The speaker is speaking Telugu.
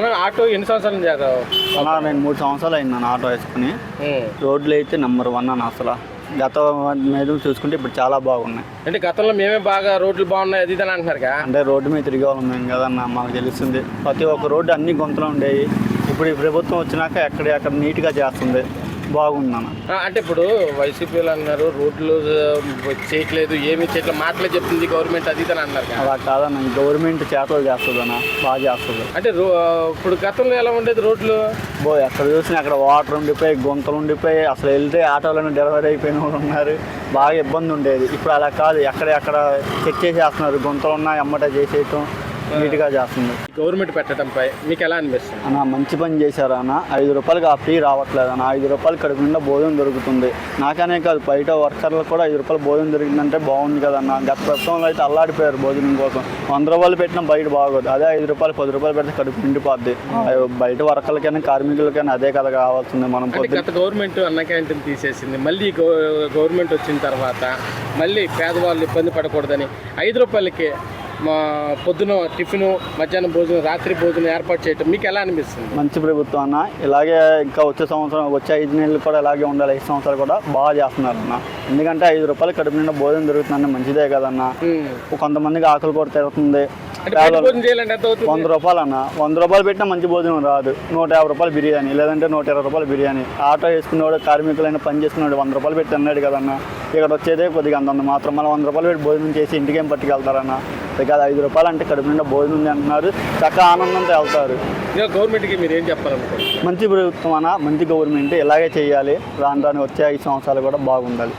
అన్న ఆటో ఎన్ని సంవత్సరాల నుంచి చేద్దాం అలా నేను మూడు సంవత్సరాలు అయింది నన్ను ఆటో వేసుకుని. రోడ్లు అయితే నెంబర్ వన్ అన్న అసలు. గత మీద చూసుకుంటే ఇప్పుడు చాలా బాగున్నాయి. అంటే గతంలో మేమే బాగా రోడ్లు బాగున్నాయి అది అని అంటున్నారుగా అంటే రోడ్డు మీద తిరిగే వాళ్ళం మేము కదన్న మాకు తెలుస్తుంది. ప్రతి ఒక్క రోడ్డు అన్ని గుంతలు ఉండేవి. ఇప్పుడు ఈ ప్రభుత్వం వచ్చినాక ఎక్కడ ఎక్కడ నీట్గా చేస్తుంది. బాగుందన్న అంటే ఇప్పుడు వైసీపీలు అన్నారు రోడ్లు చేయట్లేదు ఏమీ చేయట్లేదు మాటలే చెప్తుంది గవర్నమెంట్ అది ఇది అని అన్నారు అలా కాదన్న గవర్నమెంట్ చేతలు చేస్తుంది అన్న బాగా చేస్తుంది. అంటే ఇప్పుడు గతంలో ఎలా ఉండేది రోడ్లు? బో ఎక్కడ చూసినా అక్కడ వాటర్ ఉండిపోయి గుంతలు ఉండిపోయి అసలు వెళ్తే ఆటోలను డెలివరీ అయిపోయిన వాళ్ళు ఉన్నారు. బాగా ఇబ్బంది ఉండేది. ఇప్పుడు అలా కాదు ఎక్కడ ఎక్కడ చెక్ చేసేస్తున్నారు గుంతలు ఉన్నా ఎమ్మట చేసేయటం. నీట్గా చేస్తుంది. గవర్నమెంట్ పెట్టడంపై మీకు ఎలా అనిపిస్తుంది? అన్న మంచి పని చేశారు అన్న. ఐదు రూపాయలకి ఆ ఫ్రీ రావట్లేదు అన్న. ఐదు రూపాయలు కడుపు నిండా భోజనం దొరుకుతుంది. నాకనే కాదు బయట వర్కర్లకు కూడా ఐదు రూపాయలు భోజనం దొరికిందంటే బాగుంది కదన్న గత ప్రభుత్వంలో అయితే అల్లాడిపోయారు భోజనం కోసం. వంద రూపాయలు పెట్టినా బయట బాగోదు. అదే ఐదు రూపాయలు పది రూపాయలు పెడితే కడుపు నిండిపోద్ది. బయట వర్కర్లకైనా కార్మికులకైనా అదే కదా కావాల్సింది మనం గత గవర్నమెంట్ అన్న క్యాంటీన్ తీసేసింది. మళ్ళీ గవ- గవర్నమెంట్ వచ్చిన తర్వాత మళ్ళీ పేదవాళ్ళు ఇబ్బంది పడకూడదని ఐదు రూపాయలకి మా పొద్దున టిఫిన్ మధ్యాహ్నం భోజనం రాత్రి భోజనం ఏర్పాటు చేయటం మీకు ఎలా అనిపిస్తుంది? మంచి ప్రభుత్వం అన్న. ఇలాగే ఇంకా వచ్చే సంవత్సరం వచ్చే ఐదు నెలలు కూడా ఇలాగే ఉండాలి. ఐదు సంవత్సరాలు కూడా బాగా చేస్తున్నారు అన్న. ఎందుకంటే ఐదు రూపాయలు కడుపు నిండా భోజనం దొరుకుతుందంటే మంచిదే కదన్న. కొంతమందికి ఆకలి కూడా తిరుగుతుంది వంద రూపాయలు అన్న. వంద రూపాయలు పెట్టినా మంచి భోజనం రాదు. నూట యాభై రూపాయలు బిర్యానీ లేదంటే నూట ఇరవై రూపాయలు బిర్యానీ. ఆటో వేసుకునేవాడు కార్మికులైన పని చేసుకునేవాడు వంద రూపాయలు పెట్టి అన్నాడు కదన్న. ఇక్కడ వచ్చేదే కొద్దిగా అంతంత మాత్రం మళ్ళీ వంద రూపాయలు పెట్టి భోజనం చేసి ఇంటికేం పట్టుకెళ్తారన్న. ఇక ఐదు రూపాయలు అంటే కడుపు నిండా భోజనం ఉంది అంటున్నారు. చక్కగా ఆనందంతో వెళ్తారు. గవర్నమెంట్కి మీరు ఏం చెప్పాలనుకుంటున్నారు? మంచి ప్రభుత్వం అన్న మంచి గవర్నమెంట్ ఇలాగే చేయాలి. రాను రాను వచ్చే ఐదు సంవత్సరాలు కూడా బాగుండాలి.